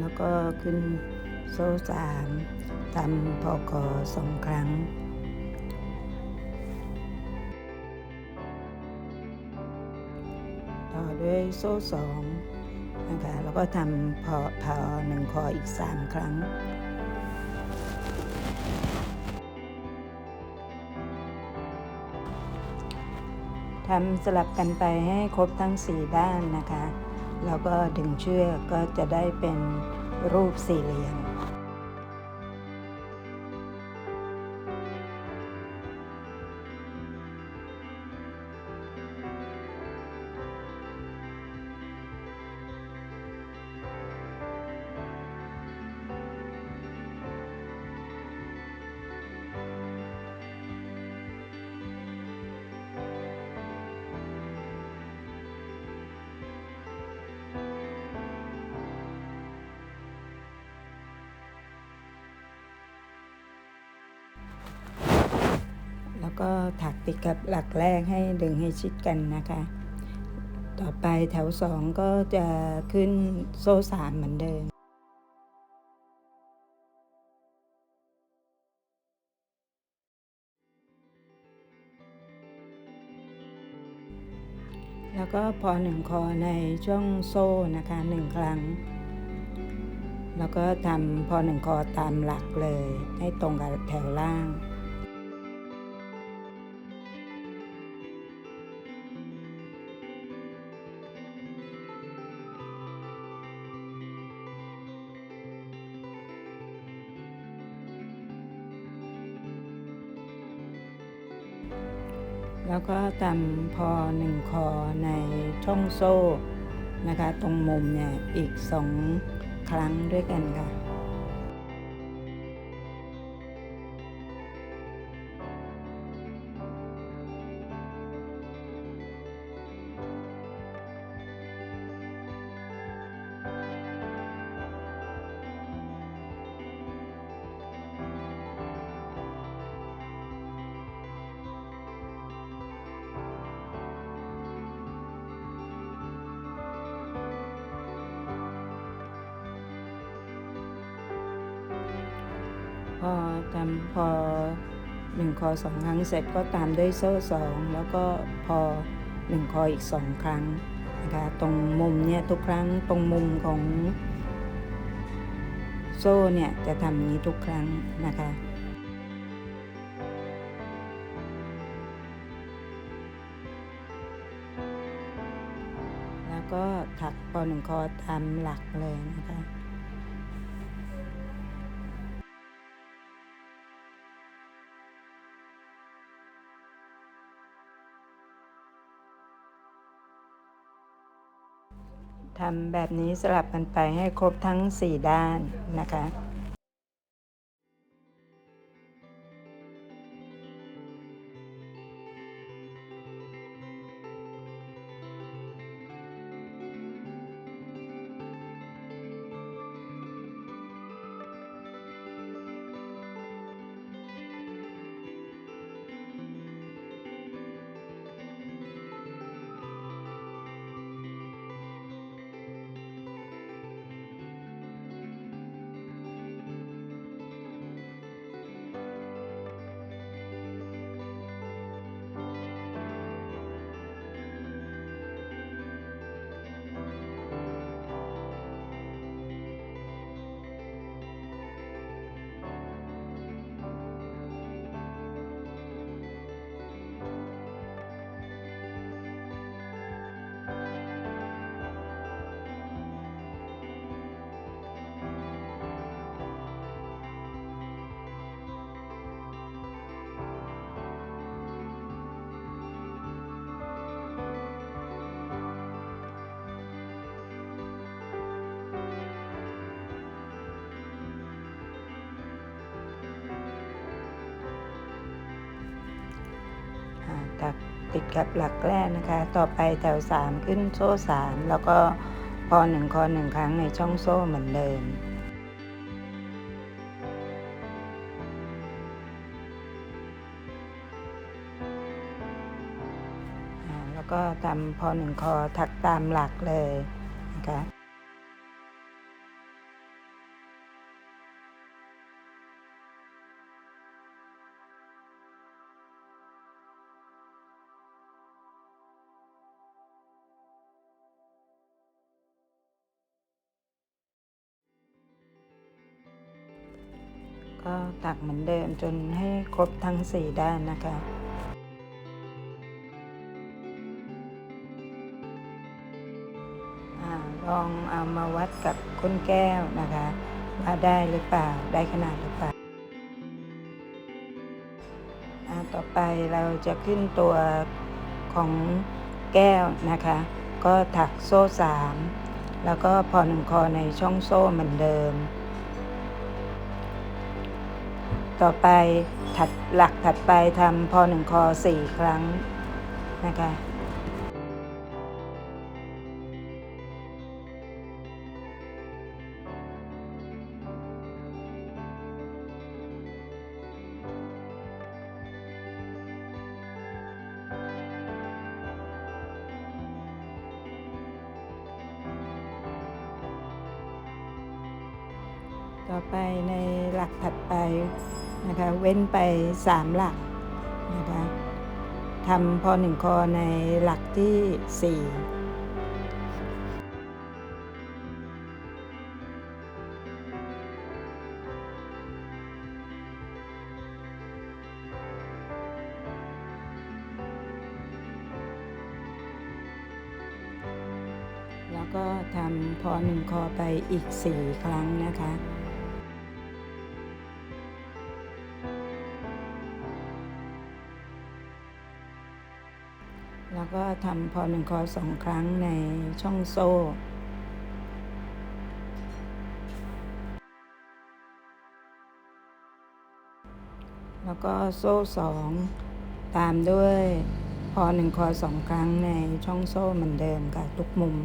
แล้วก็ขึ้นโซ่สามทำพอกอสองครั้ง ต่อด้วยโซ่สองนะคะแล้วก็ทำพอพอหนึ่งคออีกสามครั้งทำสลับกันไปให้ครบทั้ง 4 ด้านนะคะ แล้วก็ดึงเชือกก็จะได้เป็นรูปสี่เหลี่ยม ก็ถักติดกับหลักแรกให้ดึงให้ชิดกันนะคะ ต่อไปแถวสองก็จะขึ้นโซ่สามเหมือนเดิมแล้วก็พอหนึ่งคอในช่วงโซ่นะคะหนึ่งครั้ง แล้วก็ทำพอหนึ่งคอตามหลักเลย ให้ตรงกับแถวล่าง แล้วก็ทำพอหนึ่งคอในช่องโซ่นะคะ ตรงมุมเนี่ยอีกสองครั้งด้วยกันค่ะ พอทำพอหนึ่งคอสองครั้งเสร็จก็ตามด้วยโซ่สองแล้วก็พอหนึ่งคออีกสองครั้งนะคะตรงมุมเนี่ยทุกครั้งตรงมุมของโซ่เนี่ยจะทำอย่างนี้ทุกครั้งนะคะแล้วก็ถักพอหนึ่งคอตามหลักเลยนะคะำแบบนี้สลับกันไปให้ครบทั้ง 4 ด้านนะคะ ติดกับหลักแรกนะคะ ต่อไปแถว 3 ขึ้นโซ่ 3 แล้วก็พอหนึ่งคอหนึ่งครั้งในช่องโซ่เหมือนเดิมแล้วก็ทำพอหนึ่งคอถักตามหลักเลยนะคะ จนให้ครบทั้งสี่ด้านนะคะลองเอามาวัดกับก้นแก้วนะคะว่าได้หรือเปล่าได้ขนาดหรือเปล่าอ่าต่อไปเราจะขึ้นตัวของแก้วนะคะ ก็ถักโซ่สามแล้วก็พอหนึ่งคอในช่องโซ่เหมือนเดิม ต่อไปถัดหลักถัดไปทำพอหนึ่งคอสี่ครั้งนะคะ สามหลักนะคะทำพอหนึ่งคอในหลักที่สี่แล้วก็ทำพอหนึ่งคอไปอีกสี่ครั้งนะคะ ทำพอหนึ่งคอสองครั้งในช่องโซ่ แล้วก็โซ่สองตามด้วยพอหนึ่งคอสองครั้งในช่องโซ่เหมือนเดิมค่ะทุกมุม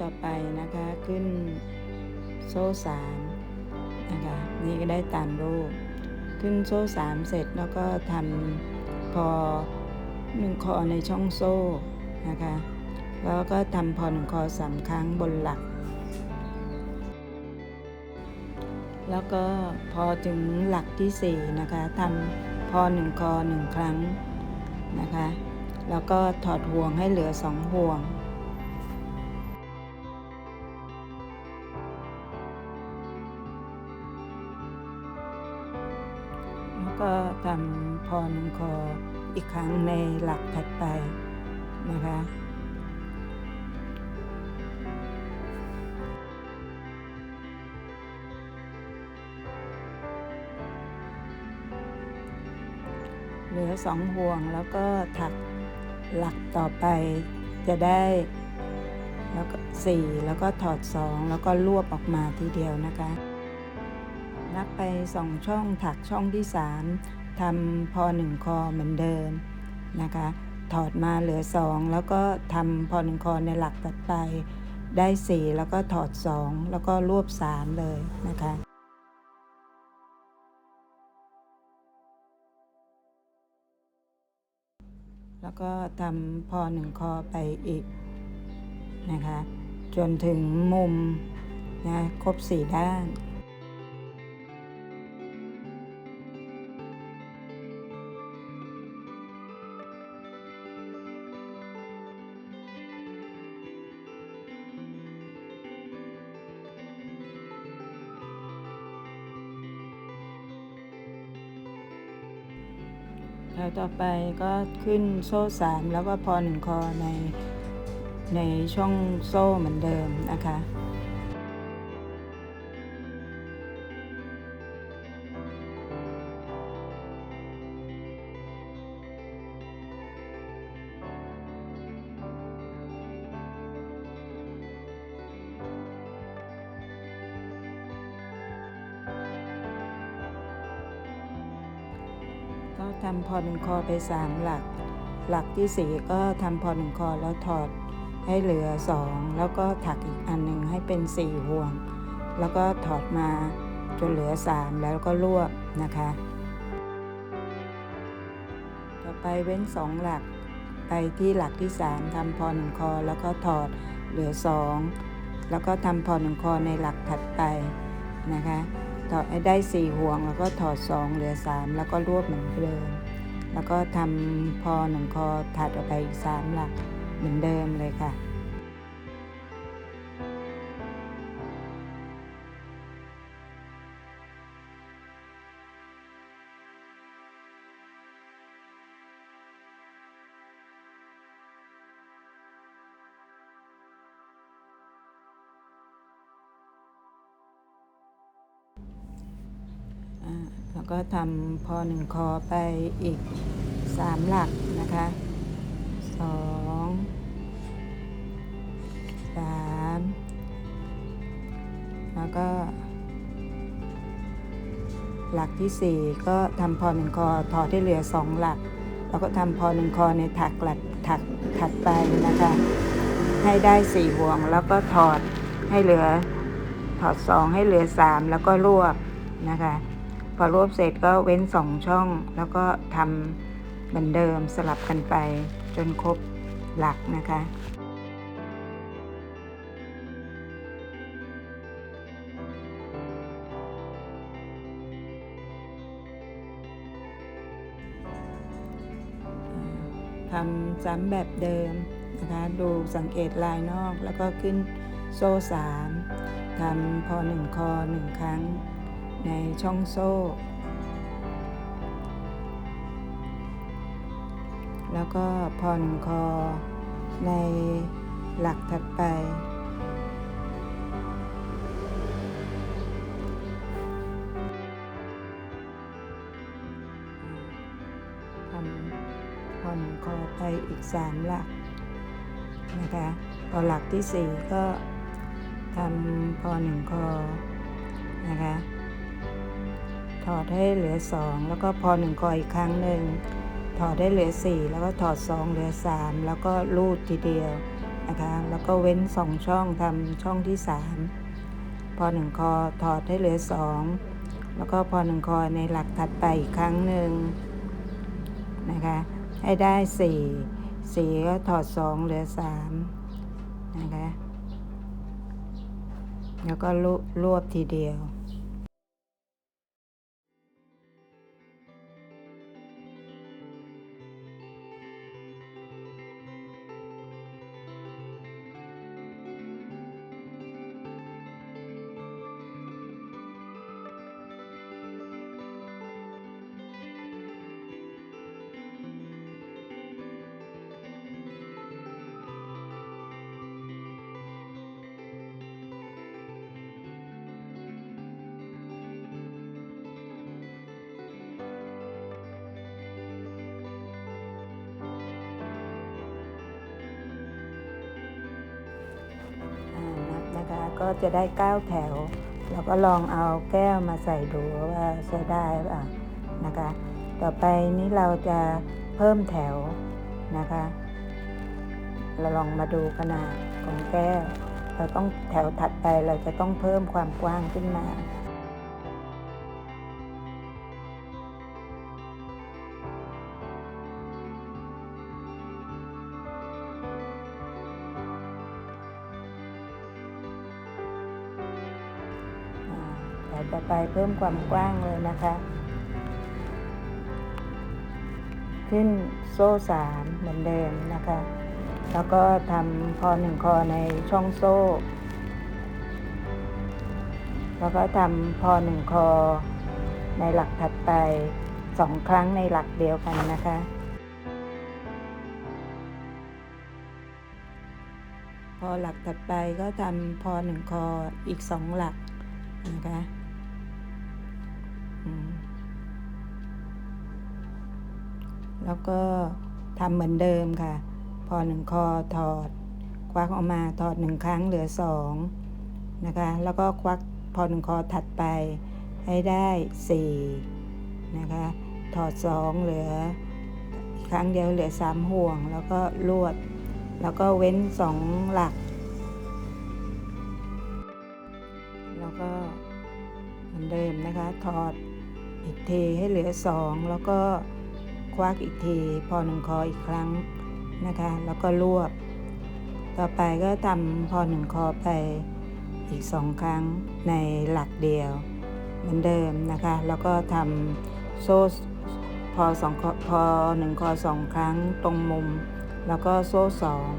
ต่อไปนะคะขึ้นโซ่สามนะคะนี่ก็ได้ตามรูป ขึ้นโซ่สามเสร็จแล้วก็ทำพอหนึ่งคอในช่องโซ่นะคะแล้วก็ทำพอหนึ่งคอสามครั้งบนหลัก แล้วก็พอถึงหลักที่สี่นะคะทำพอหนึ่งคอหนึ่งครั้งนะคะ แล้วก็ถอดห่วงให้เหลือสองห่วง ทำพอหนึ่งคออีกครั้งในหลักถัดไปนะคะเหลือสองห่วงแล้วก็ถักหลักต่อไปจะได้แล้วก็สี่แล้วก็ถอดสองแล้วก็รวบออกมาทีเดียวนะคะ นับไปสองช่องถักช่องที่สาม ทำพอหนึ่งคอเหมือนเดิมนะคะ ถอดมาเหลือสองแล้วก็ทำพอหนึ่งคอในหลักตัดไป ได้สี่แล้วก็ถอดสองแล้วก็รวบสามเลยนะคะแล้วก็ทำพอหนึ่งคอไปอีกนะคะ จนถึงมุมนะครบสี่ด้าน วต่อไปก็ขึ้นโซ่สามแล้วก็พอหนึ่งคอในในช่องโซ่เหมือนเดิมนะคะ พอหนึ่งคอไปสามหลัก หลักที่สี่ก็ทำพอหนึ่งคอแล้วถอดให้เหลือสองแล้วก็ถักอีกอันหนึ่งให้เป็นสี่ห่วง แล้วก็ถอดมาจนเหลือ3แล้วก็รวบนะคะ ต่อไปเว้น2หลัก ไปที่หลักที่3ทำพอหนึ่งคอแล้วก็ถอดเหลือ2แล้วก็ทำพอหนึ่งคอในหลักถัดไปนะคะถอดให้ได้4ห่วงแล้วก็ถอด2เหลือ3แล้วก็รวบเหมือนเดิม แล้วก็ทำพอหนึ่งคอถัดออกไปอีกสามหลักเหมือนเดิมเลยค่ะ ทำพอหนึ่งคอไปอีกสามหลักนะคะสองสามแล้วก็ หลักที่สี่ก็ทำพอหนึ่งคอถอดที่เหลือสองหลัก แล้วก็ทำพอหนึ่งคอในถักหลักถักถัดไปนะคะ ให้ได้สี่ห่วงแล้วก็ถอดให้เหลือถอดสองให้เหลือสามแล้วก็รวบนะคะ อรวบเสร็จก็เว้นสองช่อง แล้วก็ทำเหมือนเดิมสลับกันไปจนครบหลักนะคะทำซ้ำแบบเดิมนะคะ ดูสังเกตลายนอกแล้วก็ขึ้นโซ่สามทำพอหนึ่งคอหนึ่งครั้ง ในช่องโซ่ แล้วก็พอนคอในหลักถัดไปทำพอนคอไปอีกสามหลักนะคะพอหลักที่สี่ก็ทำพอหนึ่งคอนะคะ ถอดให้เหลือสองแล้วก็พอหนึ่งคออีกครั้งหนึ่งถอดได้เหลือสี่แล้วก็ถอดสองเหลือสามแล้วก็ลูดทีเดียวนะคะแล้วก็เว้นสองช่องทำช่องที่สามพอหนึ่งคอถอดให้เหลือสองแล้วก็พอหนึ่งคอในหลักถัดไปอีกครั้งหนึ่งนะคะให้ได้สี่สี่ก็ถอดสองเหลือสามนะคะ แล้วก็รวบทีเดียว ก็จะได้9แถว เราก็ลองเอาแก้วมาใส่ดูว่าใช้ได้เปล่านะคะ ต่อไปนี้เราจะเพิ่มแถวนะคะ เราลองมาดูขนาดของแก้ว เราต้องแถวถัดไปเราจะต้องเพิ่มความกว้างขึ้นมาาแถวต่อไปเพิ่มความกว้างเลยนะคะ ขึ้นโซ่สามเหมือนเดิมนะคะ แล้วก็ทำคอหนึ่งคอในช่องโซ่ แล้วก็ทำพอหนึ่งคอในหลักถัดไปสองครั้งในหลักเดียวกันนะคะพอหลักถัดไปก็ทำพอหนึ่งคออีกสองหลักนะคะ แล้วก็ทำเหมือนเดิมค่ะ พอหนึ่งคอถอด ควักออกมาถอดหนึ่งครั้งเหลือสองนะคะ แล้วก็ควักพอหนึ่งคอถัดไปให้ได้สี่นะคะ ถอดสองเหลืออีกครั้งเดียวเหลือสามห่วง แล้วก็ลวด แล้วก็เว้นสองหลัก แล้วก็เหมือนเดิมนะคะ ถอดอีกทีให้เหลือสองแล้วก็ ควักอีกที พอหนึ่งคออีกครั้งนะคะ แล้วก็รวบ ต่อไปก็ทำพอหนึ่งคอไปอีกสองครั้งในหลักเดียว เหมือนเดิมนะคะ แล้วก็ทำโซ่พอสองคอพอหนึ่งคอสองครั้งตรงมุม แล้วก็โซ่สอง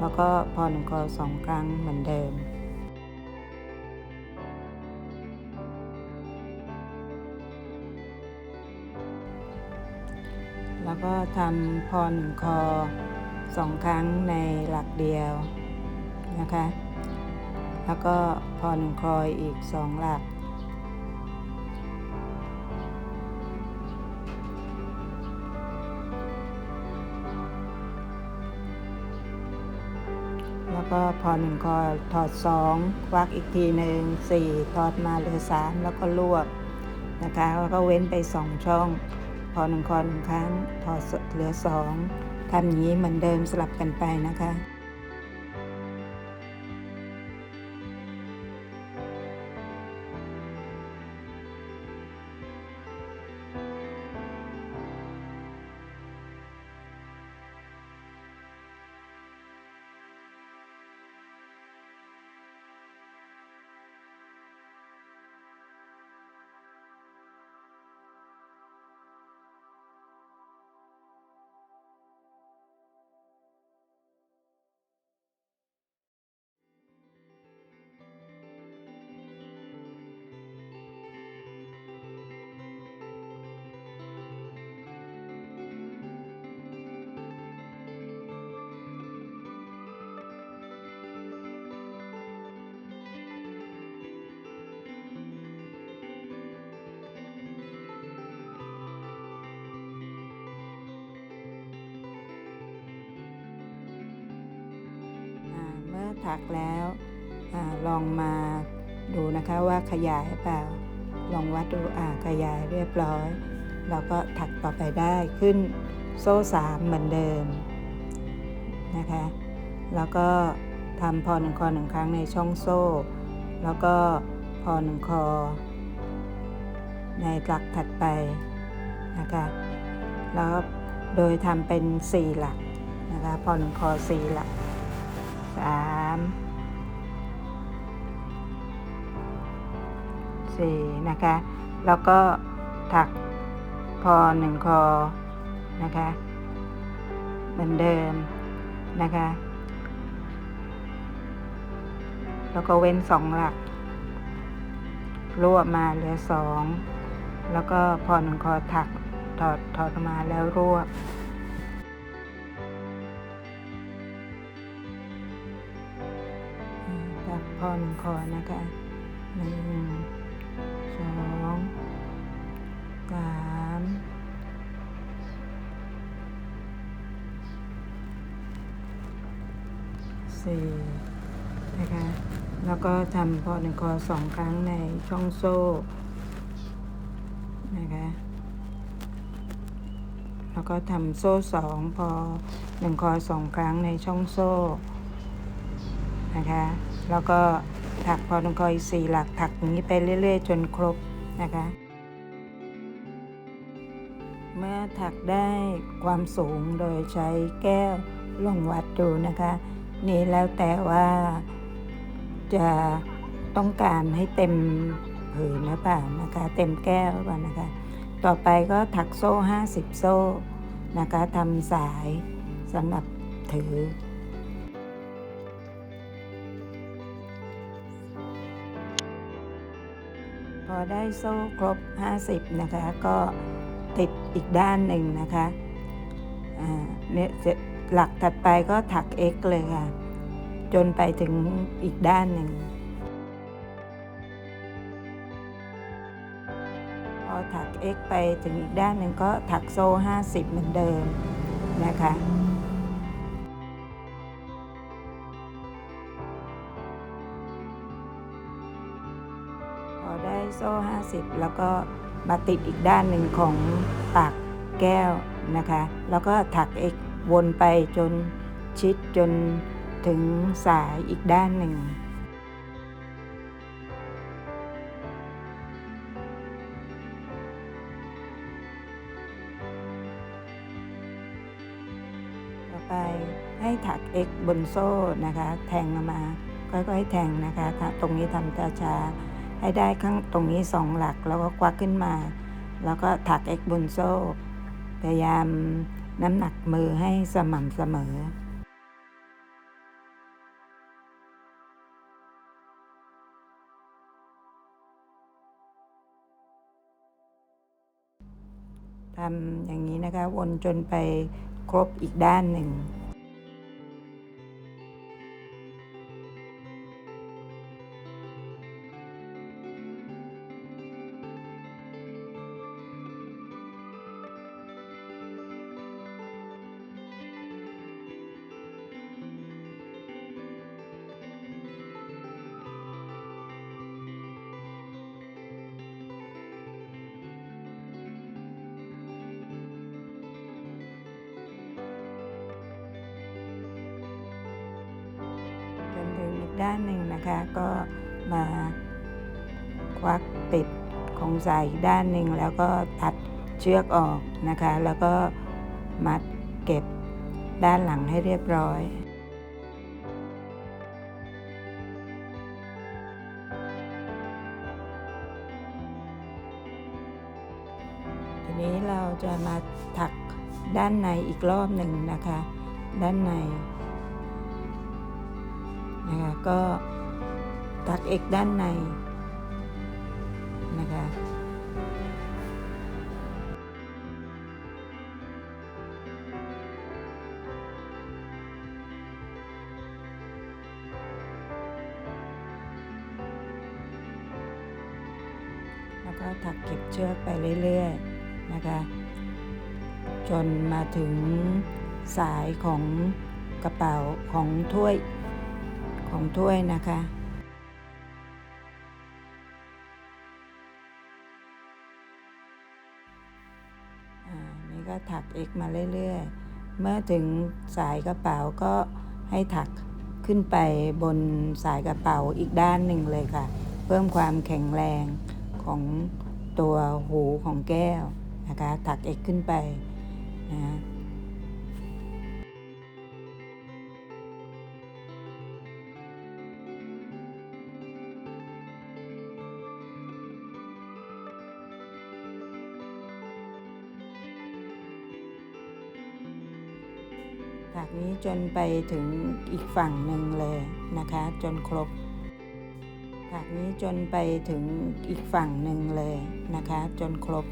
แล้วก็พอหนึ่งคอสองครั้งเหมือนเดิม แล้วก็ทำพอหนึ่งคอสองครั้งในหลักเดียวนะคะ แล้วก็พอหนึ่งคออีกสองหลัก แล้วก็พอหนึ่งคอถอดสองควักอีกทีหนึ่งสี่ถอดมาเหลือสามแล้วก็รวบนะคะ แล้วก็เว้นไปสองช่อง อหนึ่งคอหนึ่งครั้งถอดเหลือสองทำอย่างนี้เหมือนเดิมสลับกันไปนะคะ ถักแล้วอลองมาดูนะคะว่าขยายเปล่า ลองวัดดูอ่าขยายเรียบร้อย เราก็ถักต่อไปได้ขึ้นโซ่สามเหมือนเดิมนะคะ แล้วก็ทำพอหนึ่งคอหนึ่งครั้งในช่องโซ่ แล้วก็พอหนึ่งคอ ในหลักถัดไปนะคะแล้วโดยทำเป็นสี่หลักนะคะพอหนึ่งคอสี่หลัก สามสี่นะคะ แล้วก็ถักพอหนึ่งคอนะคะ เหมือนเดิมนะคะ แล้วก็เว้นสองหลักรวบมาเหลือสองแล้วก็พอหนึ่งคอถักถอดถอดมาแล้วรวบ พอหนึ่งคอนะคะหนึ่งสองสามสี่นะคะ แล้วก็ทำพอหนึ่งคอสองครั้งในช่องโซ่นะคะแล้วก็ทำโซ่สองพอหนึ่งคอสองครั้งในช่องโซ่ นะคะ แล้วก็ถักพอหนึ่งคออีสี่หลักถักอย่างนี้ไปเรื่อย ๆ จนครบนะคะ เมื่อถักได้ความสูงโดยใช้แก้วลองวัดดูนะคะ นี่แล้วแต่ว่าจะต้องการให้เต็มผืนหรือเปล่านะคะ เต็มแก้วหรือเปล่านะคะ ต่อไปก็ถักโซ่ 50 โซ่นะคะทำสายสำหรับถือ อได้โซ่ครบ 50 นะคะ ก็ติดอีกด้านหนึ่งนะคะอ่าเนี่ยหลักถัดไปก็ถัก x เลยค่ะ จนไปถึงอีกด้านหนึ่งพอถัก x ไปถึงอีกด้านหนึ่งก็ถักโซ่ 50 เหมือนเดิมนะคะ ก็ 50 แล้วก็มาติดอีกด้านหนึ่งของปากแก้วนะคะ แล้วก็ถักเอกวนไปจนชิดจนถึงสายอีกด้านหนึ่งต่อไปให้ถักเอกบนโซ่นะคะ แทงมา ค่อยๆ แทงนะคะ ตรงนี้ทำช้าๆ ให้ได้ข้างตรงนี้สองหลัก แล้วก็ควักขึ้นมา แล้วก็ถัก x บนโซ่ พยายามน้ำหนักมือให้สม่ำเสมอทำอย่างนี้นะคะวนจนไปครบอีกด้านหนึ่ง ด้านหนึ่งนะคะก็มาควักติดของสายอีกด้านหนึ่งแล้วก็ตัดเชือกออกนะคะ แล้วก็มัดเก็บด้านหลังให้เรียบร้อยทีนี้เราจะมาถักด้านในอีกรอบหนึ่งนะคะ ด้านใน นะคะก็ตักเอกด้านในนะคะแล้วก็ถักเก็บเชือกไปเรื่อยๆนะคะ จนมาถึงสายของกระเป๋าของถ้วย ของถ้วยนะคะอ่านี่ก็ถักเอกมาเรื่อยๆ เมื่อถึงสายกระเป๋าก็ให้ถักขึ้นไปบนสายกระเป๋าอีกด้านหนึ่งเลยค่ะ เพิ่มความแข็งแรงของตัวหูของแก้วนะคะ ถักเอกขึ้นไปนะ นี้จนไปถึงอีกฝั่งหนึ่งเลยนะคะ จนครบถากนี้จนไปถึงอีกฝั่งหนึ่งเลยนะคะ จนครบ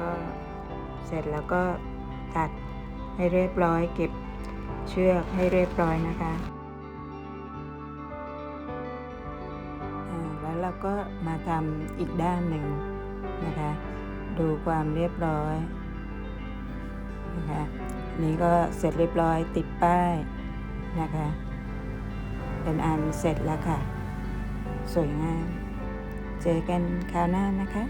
ก็เสร็จแล้วก็ตัดให้เรียบร้อย เก็บเชือกให้เรียบร้อยนะคะแล้วเราก็มาทำอีกด้านหนึ่งนะคะ ดูความเรียบร้อยนะคะนี่ก็เสร็จเรียบร้อยติดป้ายนะคะ เป็นอันเสร็จแล้วค่ะ สวยงาม เจอกันคราวหน้านะคะ